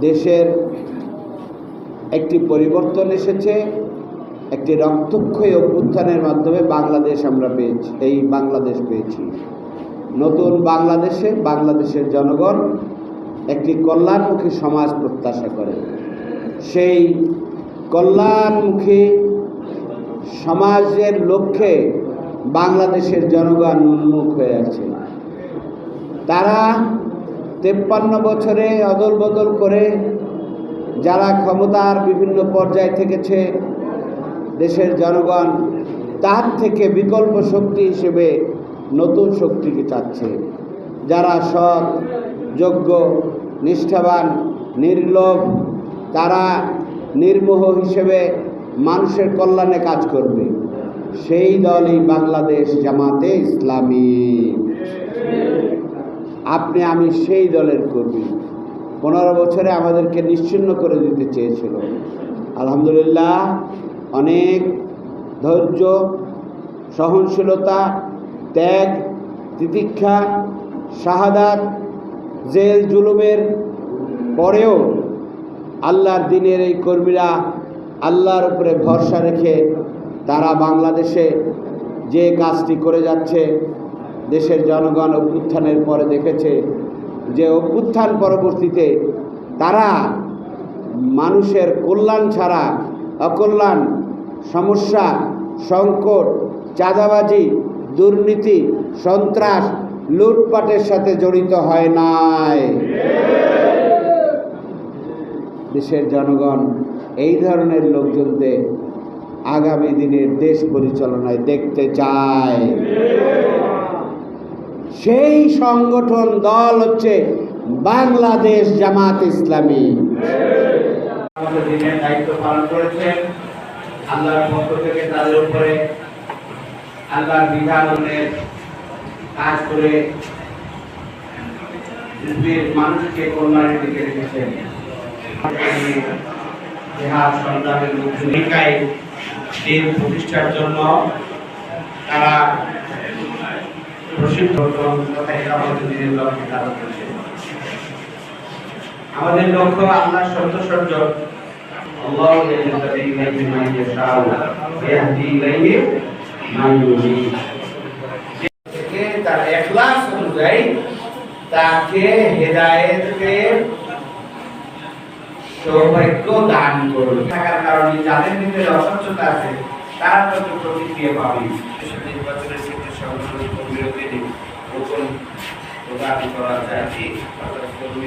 দেশের একটি পরিবর্তন এসেছে, একটি রক্তক্ষয়ী অভ্যুত্থানের মাধ্যমে বাংলাদেশ আমরা পেয়েছি, এই বাংলাদেশ পেয়েছি। নতুন বাংলাদেশে বাংলাদেশের জনগণ একটি কল্যাণমুখী সমাজ প্রত্যাশা করে। সেই কল্যাণমুখী সমাজের লক্ষ্যে বাংলাদেশের জনগণ উন্মুখ হয়ে আছে। তারা তেপ্পান্ন বছরে অদল বদল করে যারা ক্ষমতার বিভিন্ন পর্যায়ে থেকেছে দেশের জনগণ, তার থেকে বিকল্প শক্তি হিসেবে নতুন শক্তিকে চাচ্ছে। যারা সৎ, যোগ্য, নিষ্ঠাবান, নির্লোভ, তারা নির্মোহ হিসেবে মানুষের কল্যাণে কাজ করবে। সেই দলই বাংলাদেশ জামাতে ইসলামী। আপনি, আমি সেই দলের কর্মী। পনেরো বছরে আমাদেরকে নিশ্চিন্ন করে দিতে চেয়েছিল। আলহামদুলিল্লাহ, অনেক ধৈর্য, সহনশীলতা, ত্যাগ, তিতিক্ষা, শাহাদাত, জেল, জুলুমের পরেও আল্লাহর দিনের এই কর্মীরা আল্লাহর উপরে ভরসা রেখে তারা বাংলাদেশে যে কাজটি করে যাচ্ছে দেশের জনগণ অভ্যুত্থানের পরে দেখেছে যে অভ্যুত্থান পরবর্তীতে তারা মানুষের কল্যাণ ছাড়া, অকল্যাণ, সমস্যা, সংকট, চাঁদাবাজি, দুর্নীতি, সন্ত্রাস, লুটপাটের সাথে জড়িত হয় নাই। দেশের জনগণ এই ধরনের লোকজনদের আগামী দিনের দেশ পরিচালনায় দেখতে চায়। সেই সংগঠন দল হচ্ছে বাংলাদেশ জামাত ইসলামী। কাজ করে মানুষকে ভূমিকায় প্রতিষ্ঠার জন্য তারা আমাদের লক্ষ্য আল্লাহ সত্য আল্লাহ তাকে হেদায়েতের সৌভাগ্য দান করুন থাকার কারণে যাদের ভিতরে অস্বচ্ছতা আছে, তারা তো প্রতিক্রিয়া পাবে। বিরোধী নতুন প্রদান করা যায় অর্থাৎ কর্মী